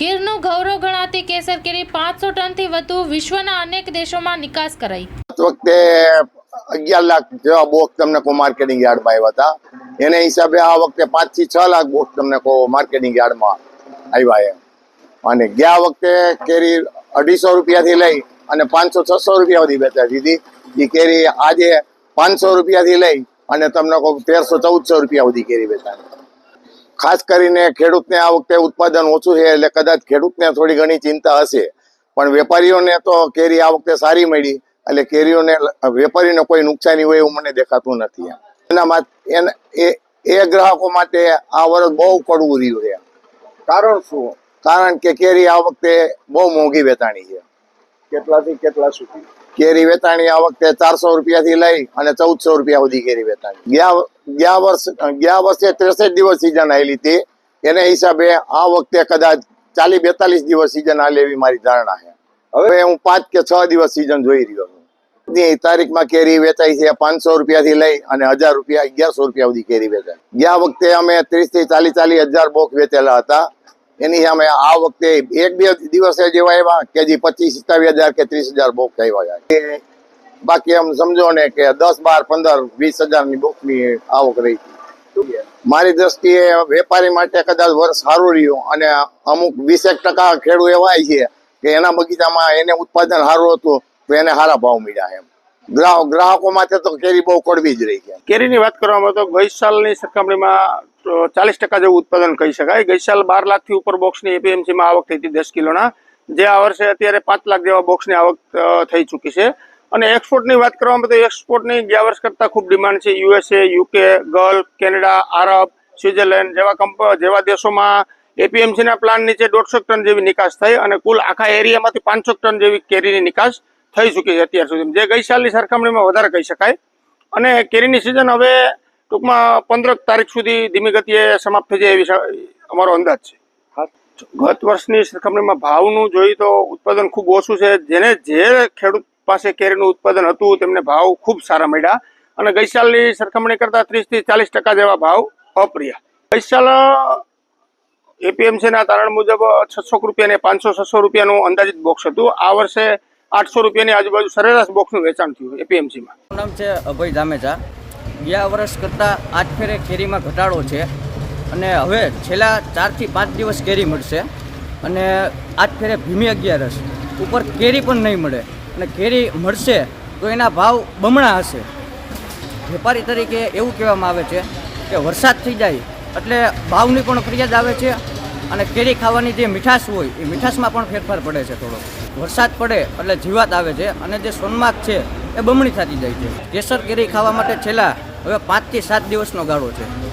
ગીરનું ગૌરવ ગણાતી કેસર કેરી પાંચસો ટનથી વધુ વિશ્વના અનેક દેશોમાં નિકાસ કરાઈ. વખતે અગિયાર લાખ જેવા બોક્સ તમને કો માર્કેટિંગ યાર્ડમાં આવ્યા હતા. એને હિસાબે આ વખતે પાંચથી છ લાખ બોક્સ તમને કો માર્કેટિંગ યાર્ડમાં આવ્યા એમ. અને ગયા વખતે કેરી અઢીસો રૂપિયાથી લઈ અને પાંચસો છસો રૂપિયા સુધી વેચાતી હતી એ કેરી આજે પાંચસો રૂપિયાથી લઈ અને તમને કહું તેરસો ચૌદસો રૂપિયા સુધી કેરી વેચાય ખાસ કરીને ખેડૂતને આ વખતે ઉત્પાદન ઓછું છે એટલે કદાચ ખેડૂતને થોડી ઘણી ચિંતા હશે. પણ વેપારીઓને તો કેરી આ વખતે સારી મળી. એટલે કેરીઓને વેપારીને કોઈ નુકસાની હોય એવું મને દેખાતું નથી એના માટે એ ગ્રાહકો માટે આ વર્ષ બહુ કડવું રહ્યું છે કારણ શું? કારણ કે કેરી આ વખતે બહુ મોંઘી વેચાણી છે. કેટલાથી કેટલા સુધી? કેરી વેચાણી આ વખતે ચારસો રૂપિયાથી લઈ અને ચૌદસો રૂપિયા સુધી કેરી વેચાણી. ગયા ગયા વર્ષ ગયા વર્ષે ત્રેસઠ દિવસ સિઝન આવેલી હતી. એને હિસાબે આ વખતે કદાચ ચાલી બેતાલીસ દિવસ સિઝન આ એવી મારી ધારણા છે. હવે? હું પાંચ કે છ દિવસ સિઝન જોઈ રહ્યો છું. તારીખમાં કેરી વેચાઈ છે પાંચસો રૂપિયાથી લઈ અને હજાર રૂપિયા અગિયારસો રૂપિયા સુધી કેરી વેચાય ગયા વખતે અમે ત્રીસથી ચાલીસ ચાલીસ હજાર બોક વેચેલા હતા. એની સામે આ વખતે એક બે દિવસે જેવા એવા કે જે પચીસ સત્તાવીસ હજાર કે ત્રીસ હજાર બોક આવ્યા છે. બાકી એમ સમજો ને કે દસ, બાર, પંદર, વીસ હજારની બોકની આવક રહી હતી મારી દ્રષ્ટિએ વેપારી માટે કદાચ વર્ષ સારું રહ્યું અને અમુક વીસેક ટકા ખેડૂત એવા છે કે એના બગીચામાં એને ઉત્પાદન સારું હતું તો એને સારા ભાવ મળ્યા એમ. ગ્રાહક માટે તો કેરી બહુ કડવી જ રહી છે. કેરીની વાત કરવામાં તો ગઈ સાલની સરખામણીમાં ચાલીસ ટકા જેવું ઉત્પાદન કહી શકાય. ગઈ સાલ બાર લાખથી ઉપર બોક્સની એપીએમસીમાં આવક થઈ હતી દસ કિલોના. જે આ વર્ષે અત્યારે પાંચ લાખ જેવા બોક્સની આવક થઈ ચૂકી છે. અને એક્સપોર્ટની વાત કરવામાં તો એક્સપોર્ટની ગયા વર્ષ કરતાં ખૂબ ડિમાન્ડ છે. USA, UK, Gulf, Canada, Arab Switzerland જેવા કંપ, જેવા દેશોમાં એપીએમસીના પ્લાન નીચે દોઢસો ટન જેવી નિકાસ થઈ અને કુલ આખા એરિયામાંથી પાંચસો ટન જેવી કેરીની નિકાસ થઈ ચૂકી છે અત્યાર સુધી જે ગઈ સાલની સરખામણીમાં વધારે કહી શકાય. અને કેરીની સિઝન હવે ટૂંકમાં પંદર તારીખ સુધી ધીમી ગતિએ સમાપ્ત થઈ જાય એવી અમારો અંદાજ છે. ગત વર્ષની સરખામણીમાં ભાવનું જોઈએ તો ઉત્પાદન ખૂબ ઓછું છે. જેને જે ખેડૂત પાસે કેરીનું ઉત્પાદન હતું તેમને ભાવ ખૂબ સારા મળ્યા. અને ગઈ સાલની સરખામણી કરતાં ત્રીસથી ચાલીસ ટકા જેવા ભાવ અપ્રિય. ગઈ સાલ એપીએમસીના તારણ મુજબ છસો રૂપિયા ને પાંચસો છસો રૂપિયાનું અંદાજિત બોક્સ હતું. આ વર્ષે આઠસો રૂપિયાની આજુબાજુ સરેરાશ બોક્સનું વેચાણ થયું એપીએમસીમાં નામ છે અભય ધામેચા ગયા વર્ષ કરતાં આજ ફેરે કેરીમાં ઘટાડો છે અને હવે છેલ્લા ચારથી પાંચ દિવસ કેરી મળશે અને આજ ફેરે ભીમી અગિયારસ. ઉપર કેરી પણ નહીં મળે અને કેરી મળશે તો એના ભાવ બમણા હશે. વેપારી તરીકે એવું કહેવામાં આવે છે કે વરસાદ થઈ જાય એટલે ભાવની પણ ફરિયાદ આવે છે અને કેરી ખાવાની જે મીઠાશ હોય, એ મીઠાશમાં પણ ફેરફાર પડે છે થોડો વરસાદ પડે એટલે જીવાત આવે છે અને જે સોનમાર્ગ છે એ બમણી થતી જાય છે. કેસર કેરી ખાવા માટે છેલ્લા હવે પાંચથી સાત દિવસનો ગાળો છે.